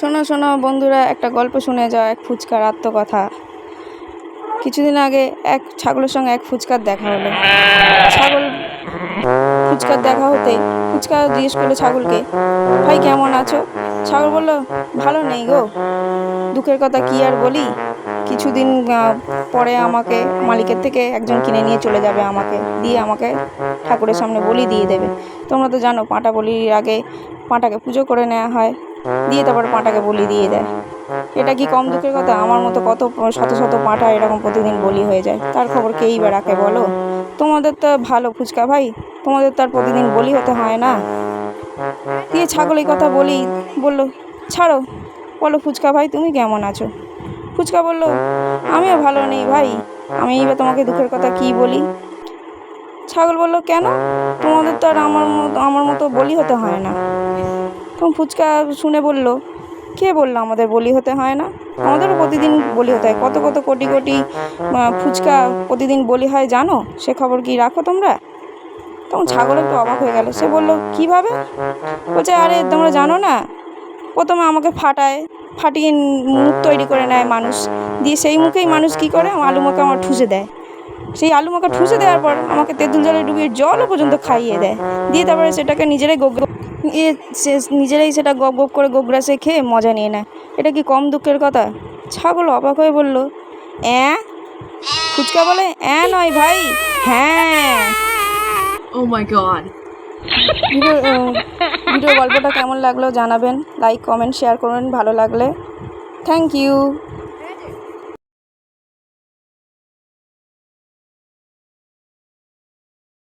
শোনো শোনো, বন্ধুরা, একটা গল্প শুনে যাও, এক ফুচকার আত্মকথা। কিছুদিন আগে এক ছাগলের সঙ্গে এক ফুচকার দেখা হলো। ছাগল, ফুচকার দেখা হতে ফুচকা জিজ্ঞেস করল ছাগলকে, ভাই, কেমন আছো? ছাগল বলল, ভালো নেই গো। দুঃখের কথা কি আর বলি? কিছুদিন পরে আমাকে মালিকের থেকে একজন কিনে নিয়ে চলে যাবে আমাকে, দিয়ে আমাকে ঠাকুরের সামনে বলি দিয়ে দেবে। তোমরা তো জানো, পাঁটা বলির আগে পাঁটাকে পুজো করে নেওয়া হয়। দিয়ে তারপর পাঁটাকে বলি দিয়ে দেয়। এটা কি কম দুঃখের কথা? আমার মতো কত শত শত পাঁঠা এরকম প্রতিদিন বলি হয়ে যায়। তার খবর কেই বা রাখে বলো? তোমাদের তো ভালো ফুচকা ভাই। তোমাদের তো আর প্রতিদিন বলি হতে হয় না। দিয়ে ছাগল এই কথা বলি, বলল, ছাড়ো। বলো ফুচকা ভাই, তুমি কেমন আছো? ফুচকা বলল, আমিও ভালো নেই ভাই। আমি এবার তোমাকে দুঃখের কথা কি বলি? ছাগল বলল, কেন? তোমাদের তো আর আমার মতো আমার মতো বলি হতে হয় না। ফুচকা শুনে বলল, কে বলল আমাদের বলি হতে হয় না? আমাদেরও প্রতিদিন বলি হতে হয়। কত কত কোটি কোটি ফুচকা প্রতিদিন বলি হয় জানো? সে খবর কি রাখো তোমরা? তখন ছাগল একটু অবাক হয়ে গেল। সে বলল, কীভাবে? বলছে, আরে তোমরা জানো না, প্রথমে আমাকে ফাটায়, ফাটিয়ে মুখ তৈরি করে নেয় মানুষ। দিয়ে সেই মুখেই মানুষ কি করে? আলু মাখা আমার ঠুসে দেয়। সেই আলু মাখা ঠুসে দেওয়ার পর আমাকে তেঁতুল জলে ডুবিয়ে জলও পর্যন্ত খাইয়ে দেয়। দিয়ে তারপরে সেটাকে নিজেরাই গোগ ইয়ে সে নিজেরাই সেটা গপ গপ করে গোগ্রাসে খেয়ে মজা নিয়ে নেয়। এটা কি কম দুঃখের কথা? ছাগল অবাক হয়ে বলল অ্যাঁ? ফুচকা বলে অ্যাঁ নয় ভাই হ্যাঁ। My god. ভিডিও ভিডিও গল্পটা কেমন লাগল জানাবেন। লাইক কমেন্ট শেয়ার করবেন ভালো লাগলে। Thank you